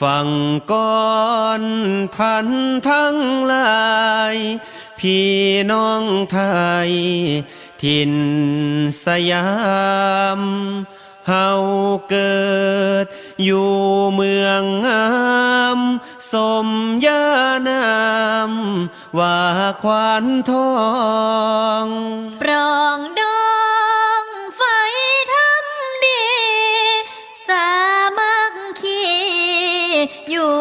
ฟังก่อนท่านทั้งหลาย พี่น้องไทยถิ่นสยามเฮาเกิด อยู่เมืองงาม สมยานามว่าควานทอง ปรองด อยู่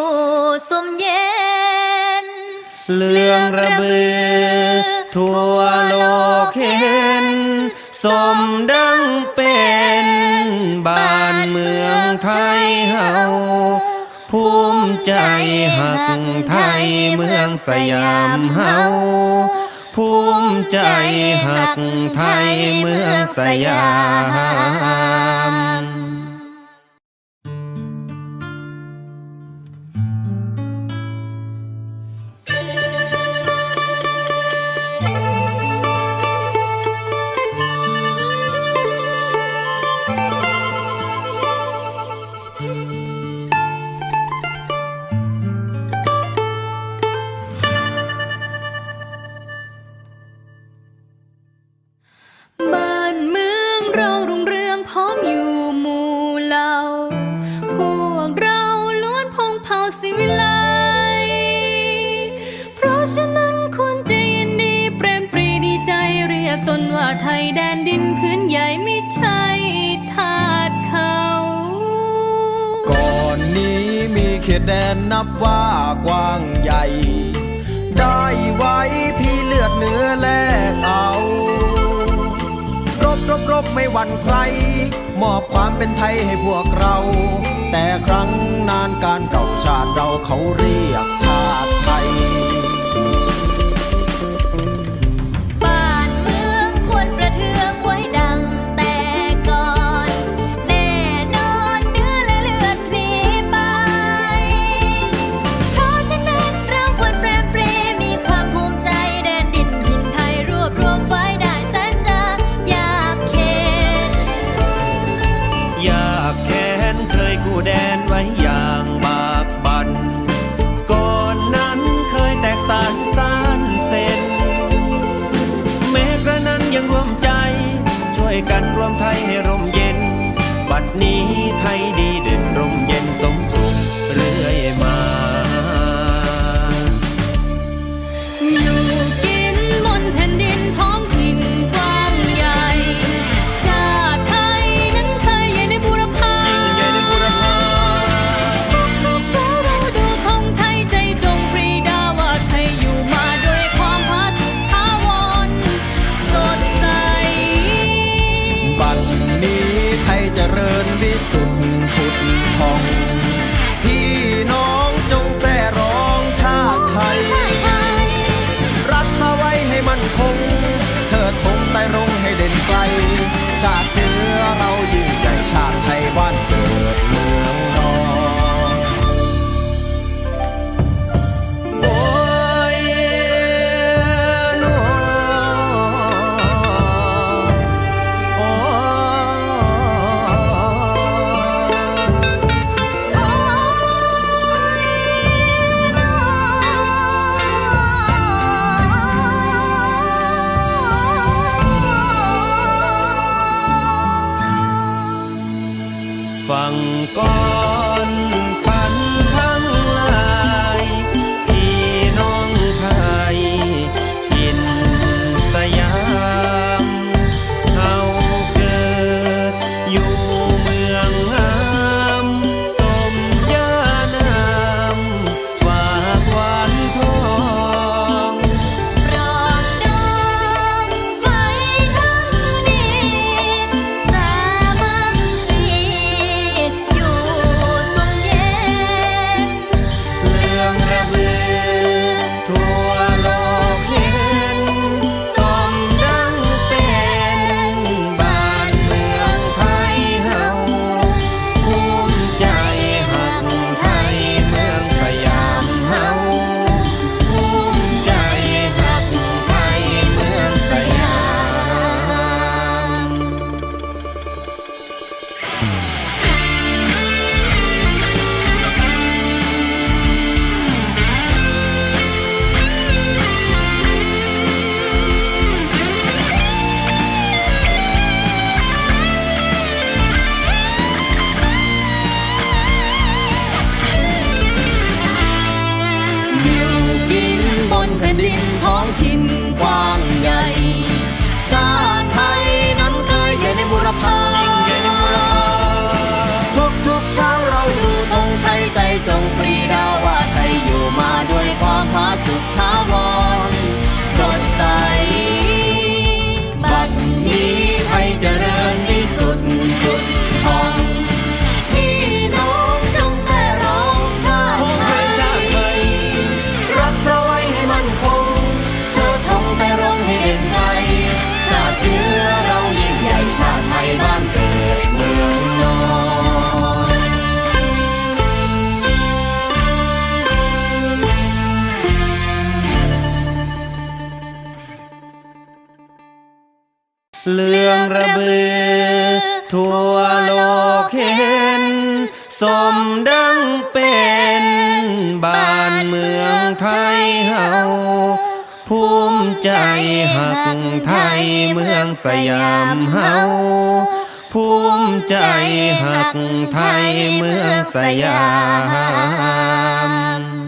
สมเย็น เรื่องระเบือ ทั่วโลกเห็น สมดังเป็นบ้านเมืองไทยเฮาภูมิใจหักไทยเมืองสยามเฮาภูมิใจหักไทยเมืองสยาม ไทยแดนดินพื้นใหญ่ไม่ใช่ทาสเขา ก่อนนี้มีเขตแดนนับว่ากว้างใหญ่ ได้ไว้พี่เลือดเนื้อแลกเอา รบรบรบไม่หวั่นใคร มอบความเป็นไทยให้พวกเรา แต่ครั้งนานการเก่าชาติเราเขาเรียกชาติไทย gone. ระบือ ทั่วโลกเห็น สมดังเป็นบ้านเมืองไทยเฮาภูมิใจหักไทยเมืองสยามเฮาภูมิใจหักไทยเมืองสยาม